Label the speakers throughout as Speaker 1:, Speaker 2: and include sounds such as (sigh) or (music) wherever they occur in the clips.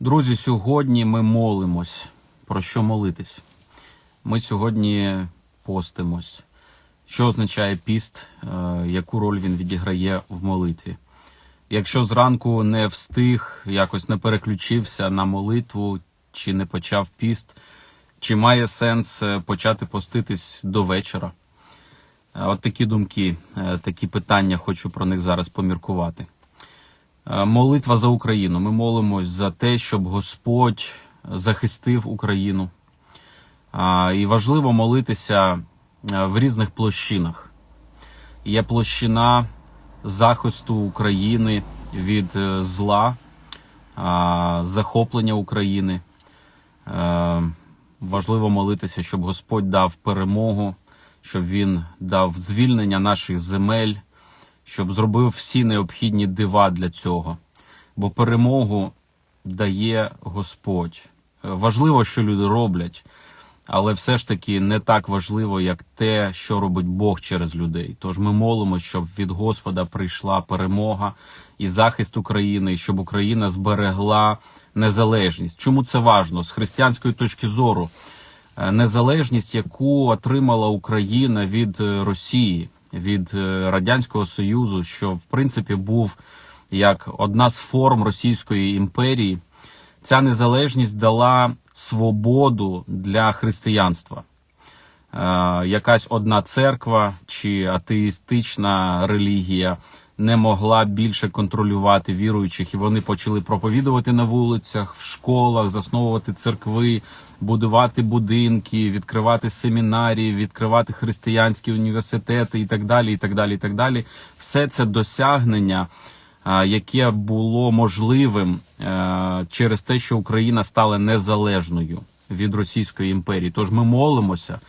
Speaker 1: Друзі, сьогодні ми молимось. Про що молитись? Ми сьогодні постимось. Що означає піст, е, яку роль він відіграє в молитві? Якщо зранку не встиг, якось не переключився на молитву, чи не почав піст, чи має сенс е, почати поститись до вечора? Е, От такі думки, такі питання, хочу про них зараз поміркувати. Е, Молитва за Україну. Ми молимось за те, щоб Господь захистив Україну. І важливо молитися е, в різних площинах. Є площина захисту України від е, зла, захоплення України. Важливо молитися, щоб Господь дав перемогу, щоб Він дав звільнення наших земель, щоб зробив всі необхідні дива для цього. Бо перемогу дає Господь. Е, Важливо, що люди роблять, але все ж таки не так важливо, як те, що робить Бог через людей. Тож ми молимо, щоб від Господа прийшла перемога і захист України, і щоб Україна зберегла незалежність. Чому це важно? З християнської точки зору, е, незалежність, яку отримала Україна від е, Росії, від е, Радянського Союзу, що в принципі був як одна з форм Російської імперії. Ця незалежність дала свободу для християнства. Е, якась одна церква чи атеїстична релігія не могла більше контролювати віруючих, і вони почали проповідувати на вулицях, в школах, засновувати церкви, будувати будинки, відкривати семінарії, відкривати християнські університети і так далі. І так далі, і так далі. Все це досягнення яке було можливим е, через те, що Україна стала незалежною від Російської імперії. Тож ми молимося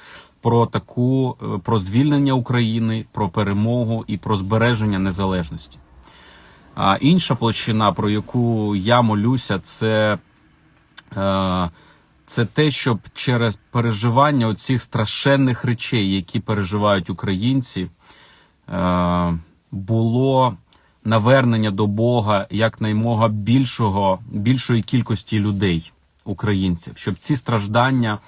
Speaker 1: про таку е, про звільнення України, про перемогу і про збереження незалежності. А інша площина, про яку я молюся, це, е, це те, щоб через переживання оцих страшенних речей, які переживають українці, е, було навернення до Бога якнаймога більшого, більшої кількості людей, українців, щоб ці страждання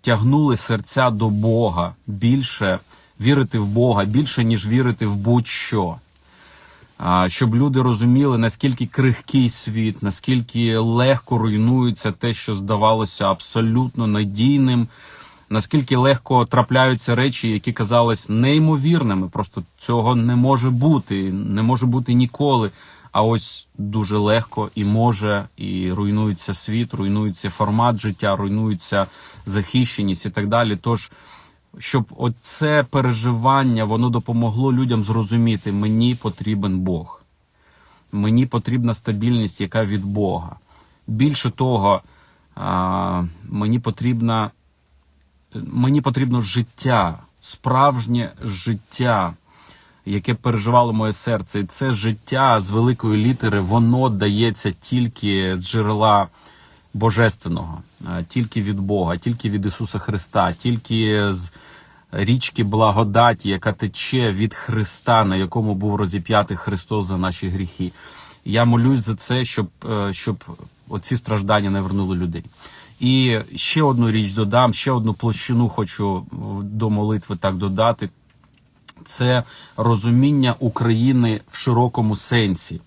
Speaker 1: тягнули серця до Бога більше вірити в Бога, більше ніж вірити в будь-що. Щоб люди розуміли, наскільки крихкий світ, наскільки легко руйнується те, що здавалося абсолютно надійним, наскільки легко трапляються речі, які казались неймовірними. Просто цього не може бути, не може бути ніколи. А ось дуже легко і може, і руйнується світ, руйнується формат життя, руйнується захищеність і так далі. Тож, щоб оце переживання воно допомогло людям зрозуміти, мені потрібен Бог, мені потрібна стабільність, яка від Бога. Більше того, мені потрібна мені потрібно життя, справжнє життя, яке переживало моє серце. І це життя з великої літери, воно дається тільки з джерела Божественного, е, тільки від Бога, тільки від Ісуса Христа, тільки з річки благодаті, яка тече від Христа, на якому був розіп'ятий Христос за наші гріхи. Я молюсь за це, щоб, е, щоб оці страждання не вернули людей. І ще одну річ додам, ще одну площину хочу до молитви так додати. Це розуміння України в широкому сенсі.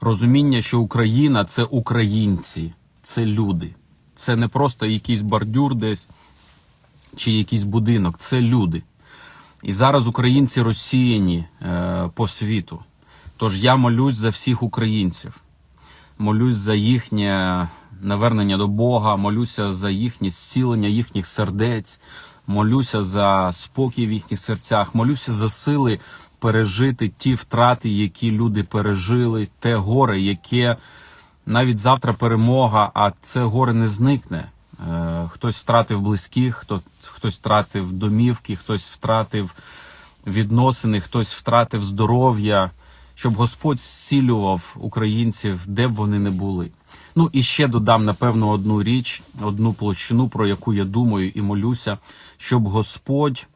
Speaker 1: Розуміння, що Україна це українці, це люди. Це не просто якийсь бордюр десь чи якийсь будинок, це люди. І зараз українці розсіяні е, по світу. Тож я молюсь за всіх українців, молюсь за їхнє навернення до Бога, молюся за їхнє зцілення їхніх сердець, молюся за спокій в їхніх серцях, молюся за сили пережити ті втрати, які люди пережили, те горе, яке навіть завтра перемога, а це горе не зникне. Е, Хтось втратив близьких, хто, хтось втратив домівки, хтось втратив відносини, хтось втратив здоров'я, щоб Господь зцілював українців, де б вони не були. Ну і ще додам напевно одну річ, одну площину, про яку я думаю і молюся, щоб Господь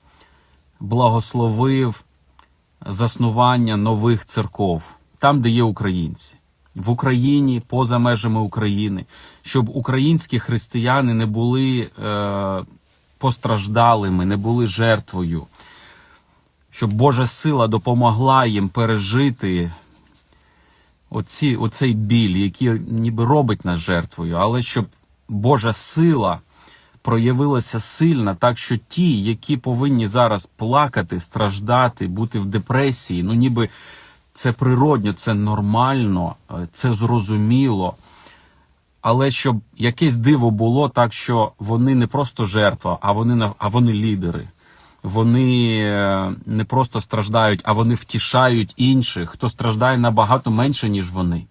Speaker 1: благословив заснування нових церков там, де є українці. в Україні, поза межами України, щоб українські християни не були е, постраждалими, не були жертвою, щоб Божа сила допомогла їм пережити оці, оцей біль, який ніби робить нас жертвою, але щоб Божа сила проявилася сильна, так що ті, які повинні зараз плакати, страждати, бути в депресії, ну ніби це природньо, це нормально, е, це зрозуміло. Але щоб якесь диво було так, що вони не просто жертва, а вони а вони лідери. Вони е, не просто страждають, а вони втішають інших, хто страждає набагато менше, ніж вони.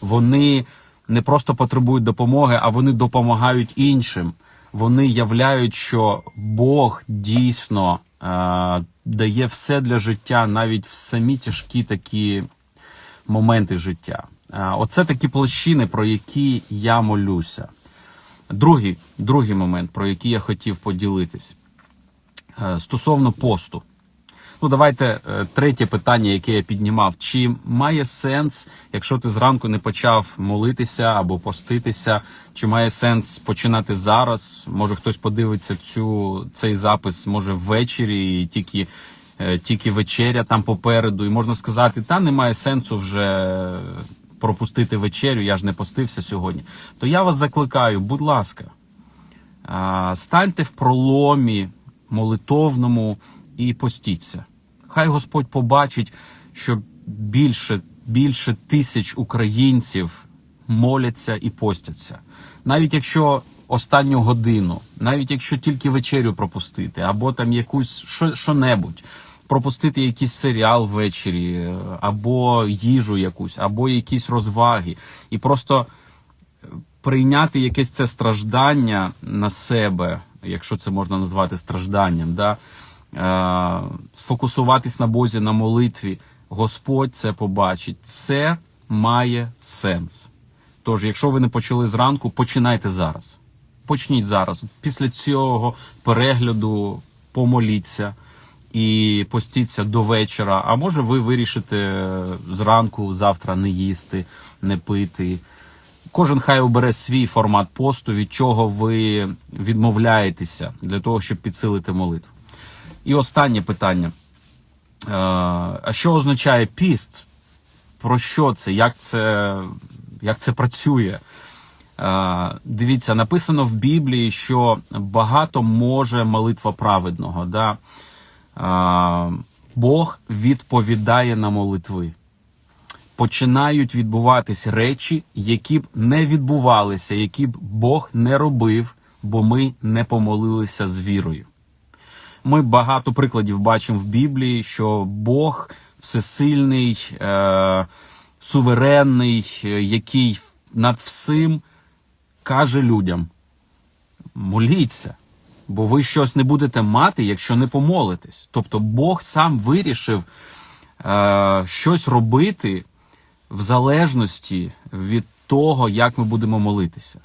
Speaker 1: Вони не просто потребують допомоги, а вони допомагають іншим. Вони являють, що Бог дійсно е, дає все для життя, навіть в самі тяжкі такі моменти життя. А, Оце такі площини, про які я молюся. Другий, другий момент, про який я хотів поділитись. Е, Стосовно посту. Ну, давайте е, третє питання, яке я піднімав. Чи має сенс, якщо ти зранку не почав молитися або поститися, чи має сенс починати зараз? Може хтось подивиться цю, цей запис, може ввечері, і тільки, е, тільки вечеря там попереду, і можна сказати, та немає сенсу вже пропустити вечерю, я ж не постився сьогодні. То я вас закликаю, будь ласка, станьте в проломі молитовному і постіться. Хай Господь побачить, що більше, більше тисяч українців моляться і постяться. Навіть якщо останню годину, навіть якщо тільки вечерю пропустити, або там якусь що, що-небудь, пропустити якийсь серіал ввечері, або їжу якусь, або якісь розваги, і просто прийняти якесь це страждання на себе, якщо це можна назвати стражданням, да? е, сфокусуватись на Бозі на молитві, Господь це побачить. Це має сенс. Тож, якщо ви не почали зранку, починайте зараз. Почніть зараз. Після цього перегляду помоліться і постіться до вечора. А може, ви вирішите зранку, завтра не їсти, не пити. Кожен хай обере свій формат посту, від чого ви відмовляєтеся для того, щоб підсилити молитву. І останнє питання. Е, А що означає піст? Про що це? Як це, як це працює? Е, Дивіться, написано в Біблії, що багато може молитва праведного. Да? Е, Бог відповідає на молитви починають відбуватись речі, які б не відбувалися, які б Бог не робив, бо ми не помолилися з вірою. Ми багато прикладів бачимо в Біблії, що Бог всесильний, е, суверенний, е, який над всім каже людям: моліться, бо ви щось не будете мати, якщо не помолитесь. Тобто Бог сам вирішив е, щось робити в залежності від того, як ми будемо молитися.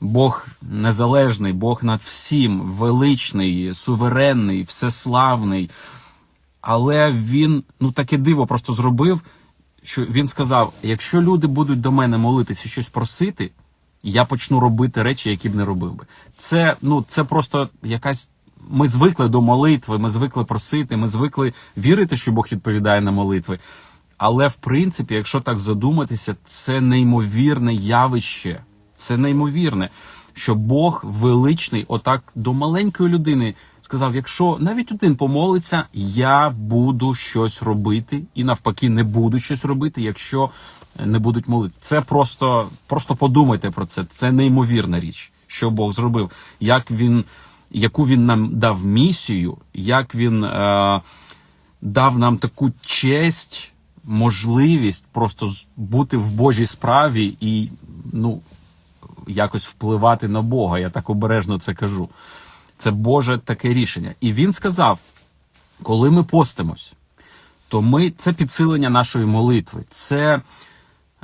Speaker 1: Бог незалежний, Бог над всім, величний, суверенний, всеславний. Але він ну таке диво просто зробив, що він сказав: якщо люди будуть до мене молитися, щось просити, я почну робити речі, які б не робив би. Це ну це просто якась. Ми звикли до молитви, ми звикли просити, ми звикли вірити, що Бог відповідає на молитви. Але в принципі, якщо так задуматися, це неймовірне явище. Це неймовірне, що Бог величний, отак до маленької людини сказав: якщо навіть один помолиться, я буду щось робити, і навпаки, не буду щось робити, якщо не будуть молити. Це просто, просто подумайте про це. Це неймовірна річ, що Бог зробив, як він, яку він нам дав місію, як він е, дав нам таку честь можливість просто бути в Божій справі і ну, якось впливати на Бога. Я так обережно це кажу. Це Боже таке рішення. І він сказав: коли ми постимось, то ми це підсилення нашої молитви. Це,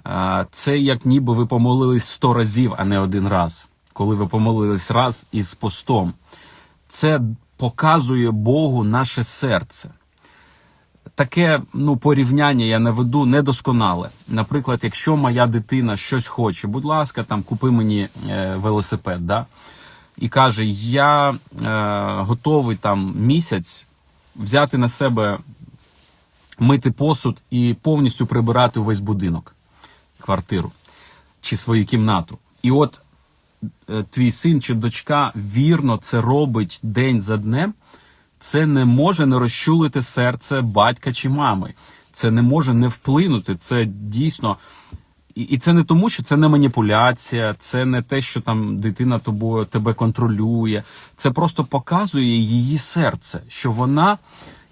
Speaker 1: е, це як ніби ви помолились сто разів, а не один раз. Коли ви помолились раз із постом. Це показує Богу наше серце. Таке ну, порівняння я наведу недосконале. Наприклад, якщо моя дитина щось хоче, будь ласка, там купи мені е, велосипед, да? і каже: Я е, готовий там місяць взяти на себе мити посуд і повністю прибирати увесь будинок, квартиру чи свою кімнату. І от е, твій син чи дочка вірно це робить день за днем, це не може не розчулити серце батька чи мами. Це не може не вплинути. Це дійсно. І це не тому, що це не маніпуляція, це не те, що там дитина тобою тебе контролює. Це просто показує її серце, що вона,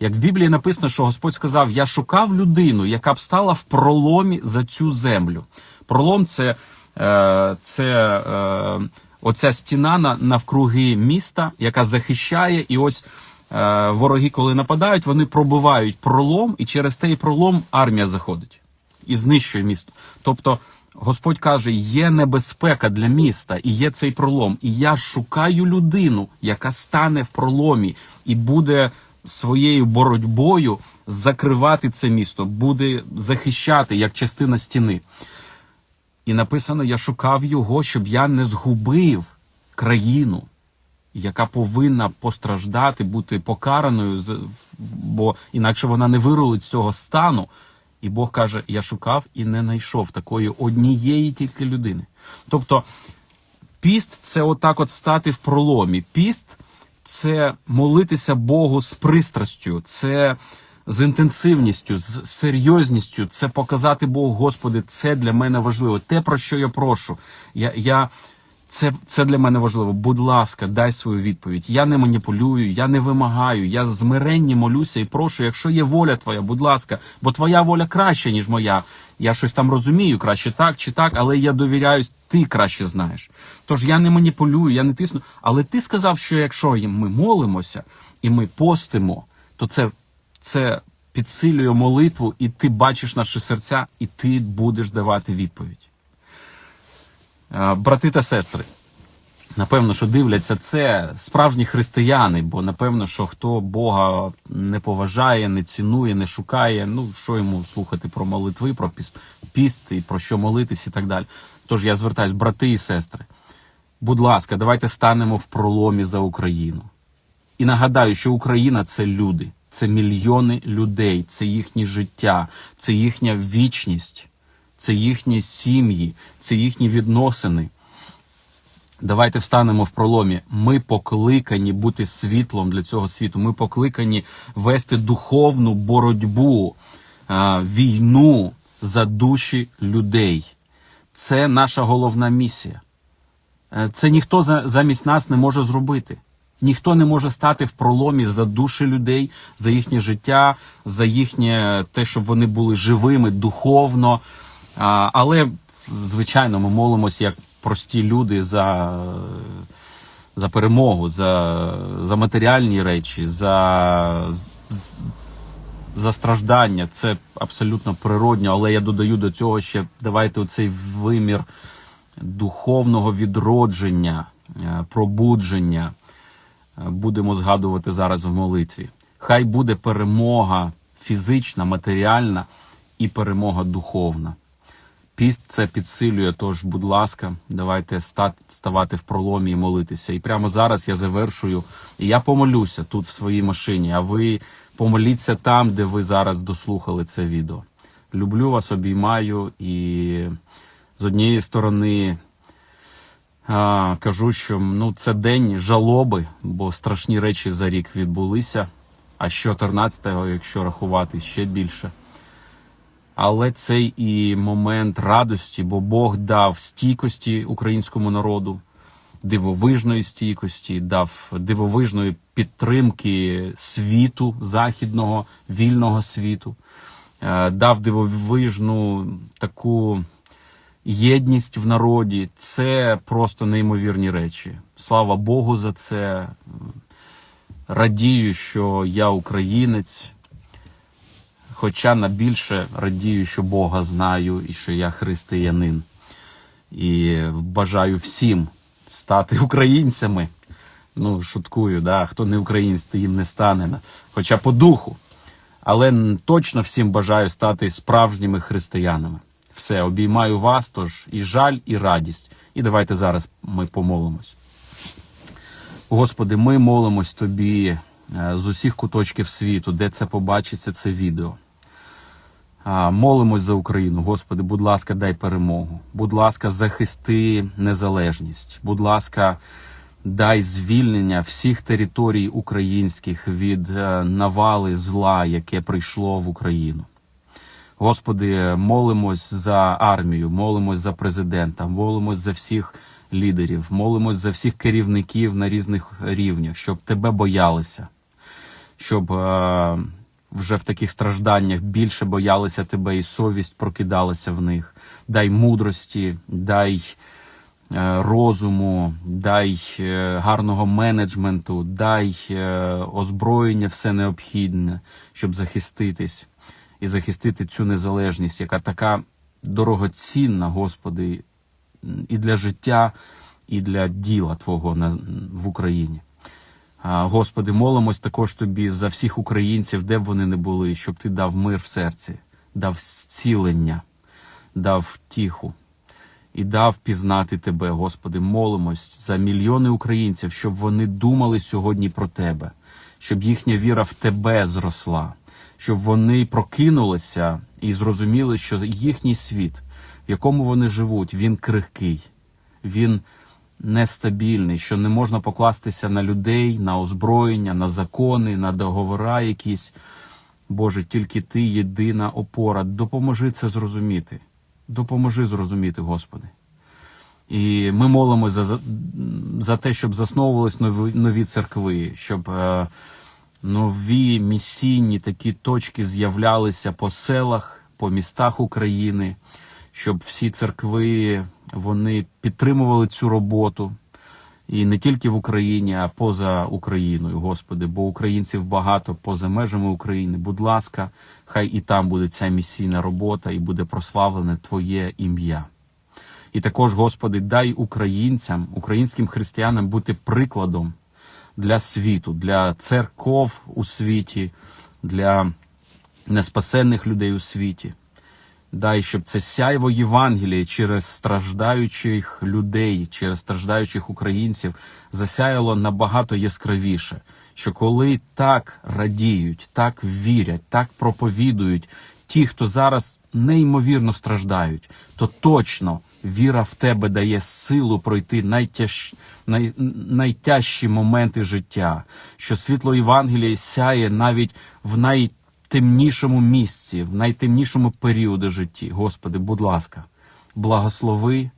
Speaker 1: як в Біблії написано, що Господь сказав: Я шукав людину, яка б стала в проломі за цю землю. Пролом це, е, це е, оця стіна навкруги міста, яка захищає, і ось. Е, Вороги, коли нападають, вони пробивають пролом, і через той пролом армія заходить і знищує місто. Тобто Господь каже: є небезпека для міста, і є цей пролом. І я шукаю людину, яка стане в проломі і буде своєю боротьбою закривати це місто, буде захищати як частина стіни. І написано: я шукав його, щоб я не згубив країну, яка повинна постраждати, бути покараною, бо інакше вона не вирулить з цього стану. І Бог каже: Я шукав і не знайшов такої однієї тільки людини. Тобто, піст це отак от стати в проломі. Піст це молитися Богу з пристрастю, це з інтенсивністю, з серйозністю, це показати Богу, Господи, це для мене важливо. Те, про що я прошу. Я, я, це, це для мене важливо. Будь ласка, дай свою відповідь. Я не маніпулюю, я не вимагаю. Я змиренні молюся і прошу, якщо є воля твоя, будь ласка, бо твоя воля краща, ніж моя. Я щось там розумію, краще так чи так, але я довіряюсь, ти краще знаєш. Тож я не маніпулюю, я не тисну. Але ти сказав, що якщо ми молимося і ми постимо, то це, це підсилює молитву, і ти бачиш наші серця, і ти будеш давати відповідь. Е, Брати та сестри, напевно, що дивляться це справжні християни, бо напевно, що хто Бога не поважає, не цінує, не шукає, ну що йому слухати про молитви, про піст, піст і про що молитись і так далі. Тож я звертаюсь, брати і сестри, будь ласка, давайте станемо в проломі за Україну. І нагадаю, що Україна це люди, це мільйони людей, це їхнє життя, це їхня вічність, це їхні сім'ї, це їхні відносини. Давайте встанемо в проломі. Ми покликані бути світлом для цього світу. Ми покликані вести духовну боротьбу, війну за душі людей. Це наша головна місія. Е, Це ніхто замість нас не може зробити. Ніхто не може стати в проломі за душі людей, за їхнє життя, за їхнє те, щоб вони були живими духовно. Але, звичайно, ми молимося як прості люди за, за перемогу, за, за матеріальні речі, за, за страждання. Це абсолютно природньо, але я додаю до цього ще давайте оцей вимір духовного відродження, е, пробудження е, будемо згадувати зараз в молитві. Хай буде перемога фізична, матеріальна і перемога духовна. Піст це підсилює, тож, будь ласка, давайте ставати в проломі і молитися. І прямо зараз я завершую. І я помолюся тут в своїй машині, а ви помоліться там, де ви зараз дослухали це відео. Люблю вас, обіймаю і з однієї сторони а, кажу, що ну, це день жалоби, бо страшні речі за рік відбулися. А з 14-го, якщо рахувати, ще більше. Але це і момент радості, бо Бог дав стійкості українському народу, дивовижної стійкості, дав дивовижної підтримки світу західного, вільного світу, е, дав дивовижну таку єдність в народі. Це просто неймовірні речі. Слава Богу за це. Радію, що я українець. Хоча на більше радію, що Бога знаю і що я християнин. І бажаю всім стати (laughs) українцями. Ну, шуткую, да? хто не українець, їм не стане. Хоча по духу. але точно всім бажаю стати справжніми християнами. Все, обіймаю вас, тож і жаль, і радість. І давайте зараз ми помолимось. Господи, ми молимось Тобі е, з усіх куточків світу, де це побачиться це відео. Молимось за Україну. Господи, будь ласка, дай перемогу. Будь ласка, захисти незалежність. Будь ласка, дай звільнення всіх територій українських від е, навали зла, яке прийшло в Україну. Господи, молимось за армію, молимось за президента, молимось за всіх лідерів, молимось за всіх керівників на різних рівнях, щоб тебе боялися, щоб е, вже в таких стражданнях більше боялися тебе і совість прокидалася в них. Дай мудрості, дай е, розуму, дай е, гарного менеджменту, дай е, озброєння все необхідне, щоб захиститись і захистити цю незалежність, яка така дорогоцінна, Господи, і для життя, і для діла Твого в Україні. Господи, молимось також Тобі за всіх українців, де б вони не були, щоб Ти дав мир в серці, дав зцілення, дав втіху і дав пізнати Тебе, Господи. Молимось за мільйони українців, щоб вони думали сьогодні про Тебе, щоб їхня віра в Тебе зросла, щоб вони прокинулися і зрозуміли, що їхній світ, в якому вони живуть, він крихкий, він нестабільний, що не можна покластися на людей, на озброєння, на закони, на договора якісь. Боже, тільки Ти єдина опора. Допоможи це зрозуміти. Допоможи зрозуміти, Господи. І ми молимося за, за те, щоб засновувались нові, нові церкви, щоб е, нові місійні такі точки з'являлися по селах, по містах України, щоб всі церкви вони підтримували цю роботу. І не тільки в Україні, а поза Україною, Господи, бо українців багато поза межами України. Будь ласка, хай і там буде ця місійна робота, і буде прославлене Твоє ім'я. І також, Господи, дай українцям, українським християнам бути прикладом для світу, для церков у світі, для неспасенних людей у світі. Дай, щоб це сяйво Євангелія через страждаючих людей, через страждаючих українців засяяло набагато яскравіше. Що коли так радіють, так вірять, так проповідують ті, хто зараз неймовірно страждають, то точно віра в тебе дає силу пройти найтяж... най... найтяжчі моменти життя, що світло Євангелія сяє навіть в най темнішому місці, в найтемнішому періоді житті. Господи, будь ласка, благослови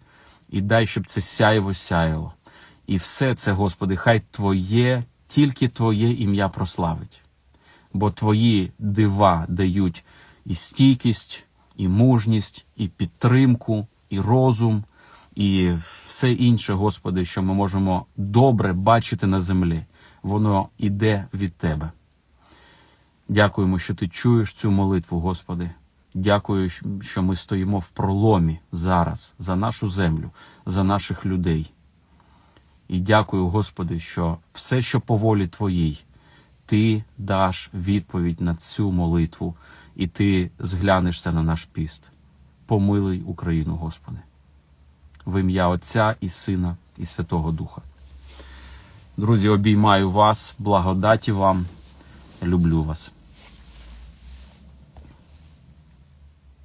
Speaker 1: і дай, щоб це сяйво сяяло. І все це, Господи, хай Твоє, тільки Твоє ім'я прославить. Бо Твої дива дають і стійкість, і мужність, і підтримку, і розум, і все інше, Господи, що ми можемо добре бачити на землі. Воно іде від Тебе. Дякуємо, що ти чуєш цю молитву, Господи. Дякую, що ми стоїмо в проломі зараз за нашу землю, за наших людей. І дякую, Господи, що все, що по волі Твоїй, Ти даш відповідь на цю молитву, і Ти зглянешся на наш піст. Помилуй Україну, Господи. В ім'я Отця і Сина, і Святого Духа. Друзі, обіймаю вас, благодаті вам, люблю вас.